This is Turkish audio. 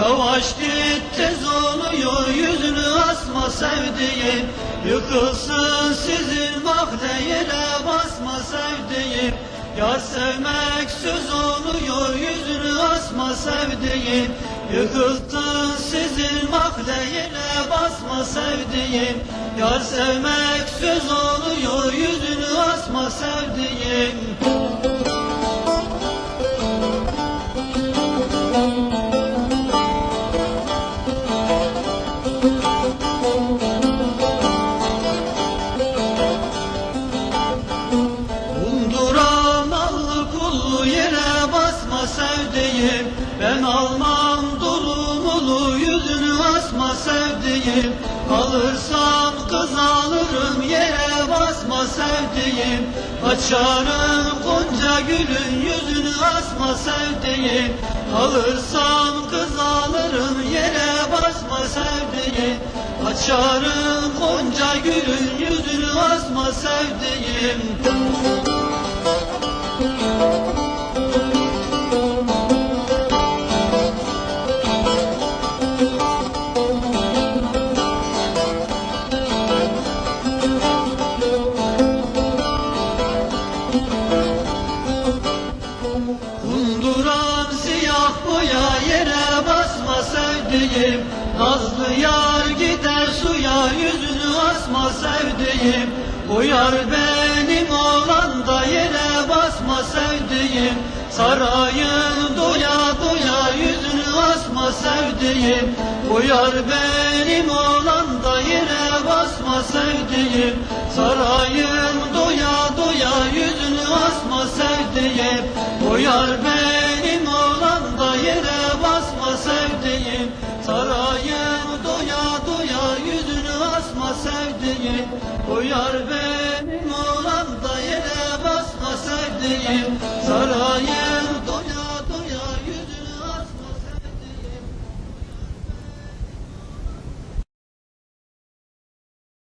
Yavaş git tez oluyor yüzünü asma sevdiğim. Yıkılsın sizin mahdeyle basma sevdiğim. Yar sevmek söz oluyor yüzünü asma sevdiğim. Yıkıldın sizin mahdeyle basma sevdiğim. Yar sevmek söz oluyor yüzünü asma sevdiğim. Yere basma sevdiğim Ben almam durumulu yüzünü asma sevdiğim. Alırsam kız alırım yere basma sevdiğim. Açarım gonca gülün yüzünü asma sevdiğim. Alırsam kız alırım yere basma sevdiğim. Açarım gonca gülün yüzünü asma sevdiğim boya yere basma sevdiğim Nazlı yar gider suya yüzünü asma sevdiğim O yar benim olan da yere basma sevdiğim Sarayın doya doya yüzünü asma sevdiğim O yar benim olan da yere basma sevdiğim Sarayın doya doya yüzünü asma sevdiğim O yar benim sevdiğim O yar benim olan da yere Sarayın